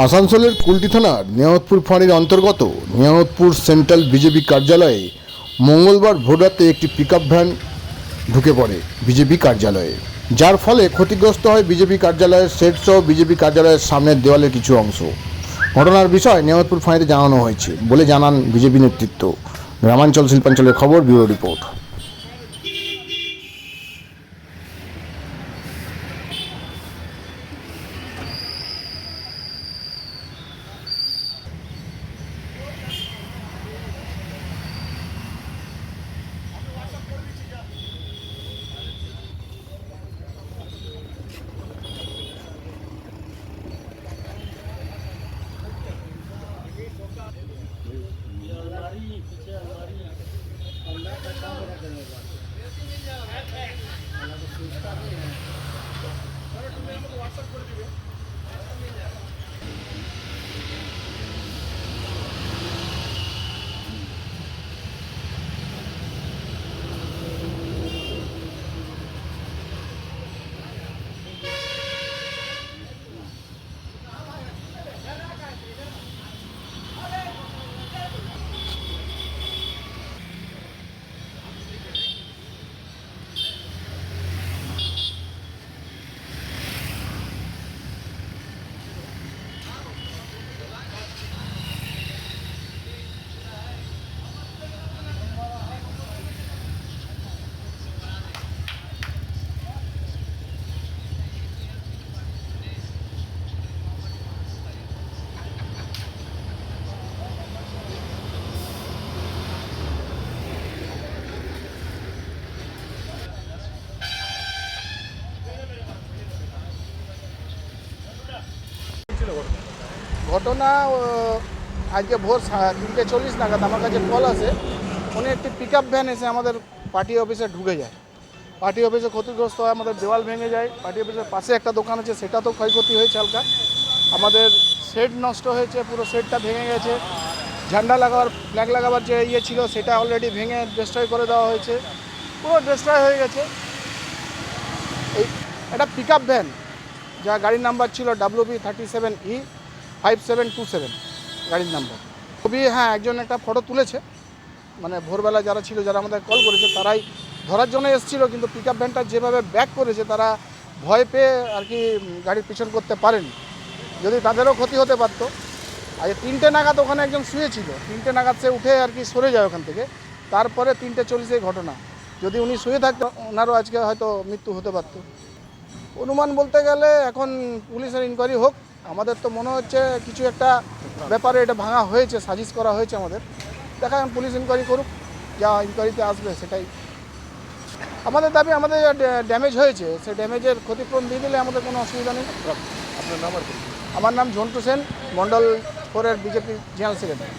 আসানসোলের কুলটি থানার নিয়ামতপুর ফাঁড়ির অন্তর্গত নিয়ামতপুর সেন্ট্রাল বিজেপি কার্যালয়ে মঙ্গলবার ভোররাতে একটি পিকআপ ভ্যান ঢুকে পড়ে বিজেপি কার্যালয়ে। যার ফলে ক্ষতিগ্রস্ত হয় বিজেপি কার্যালয়ের সেট সহ বিজেপি কার্যালয়ের সামনের দেওয়ালের কিছু অংশ। ঘটনার বিষয় নিয়ামতপুর ফাঁড়িতে জানানো হয়েছে বলে জানান বিজেপি নেতৃত্ব। গ্রামাঞ্চল শিল্পাঞ্চলের খবর, ব্যুরো রিপোর্ট। তুমি আমাকে হোয়াটসঅ্যাপ করে দিবে ঘটনা আজকে ভোর তিনটে চল্লিশ নাগাদ আমার কাছে কল আসে। উনি একটি পিক ভ্যান এসে আমাদের পার্টি অফিসে ঢুকে যায়। পার্টি অফিসে ক্ষতিগ্রস্ত হয়, আমাদের দেওয়াল ভেঙে যায়। পার্টি অফিসের পাশে একটা দোকান আছে, সেটা তো ক্ষয়ক্ষতি হয়েছে হালকা। আমাদের শেড নষ্ট হয়েছে, পুরো শেডটা ভেঙে গেছে। ঝান্ডা লাগাবার ফ্ল্যাগ লাগাবার যে ইয়ে ছিল, সেটা অলরেডি ভেঙে ডিস্ট্রয় করে দেওয়া হয়েছে। পুরো ডিস্ট্রয় হয়ে গেছে। এই, একটা পিক ভ্যান যা গাড়ির নাম্বার ছিল W B thirty seven E five seven two seven গাড়ির নাম্বার। ছবি হ্যাঁ একজন একটা ফটো তুলেছে। মানে ভোরবেলা যারা ছিল, যারা আমাদের কল করেছে, তারাই ধরার জন্য এসেছিল, কিন্তু পিক আপ ভ্যানটা যেভাবে ব্যাক করেছে, তারা ভয় পেয়ে আর কি গাড়ির পিছন করতে পারেনি। যদি তাদেরও ক্ষতি হতে পারতো। আজ তিনটে নাগাদ ওখানে একজন শুয়েছিল। তিনটে নাগাদ সে উঠে আর কি সরে যায় ওখান থেকে। তারপরে তিনটে চল্লিশে ঘটনা। যদি উনি শুয়ে থাকতো, ওনারও আজকে হয়তো মৃত্যু হতে পারতো। অনুমান বলতে গেলে এখন পুলিশের ইনকোয়ারি হোক আমাদের তো মনে হচ্ছে কিছু একটা ব্যাপারে এটা ভাঙা হয়েছে সাজিশ করা হয়েছে আমাদের। দেখা যাক পুলিশ ইনকোয়ারি করুক যা ইনকোয়ারিতে আসবে সেটাই। আমাদের দাবি আমাদের ড্যামেজ হয়েছে সেই ড্যামেজের ক্ষতিপূরণ দিয়ে দিলে আমাদের কোনো অসুবিধা নেই। আপনার নাম আমার নাম ঝন্টু সেন মণ্ডল ফোরের বিজেপি জেনারেল সেক্রেটারি।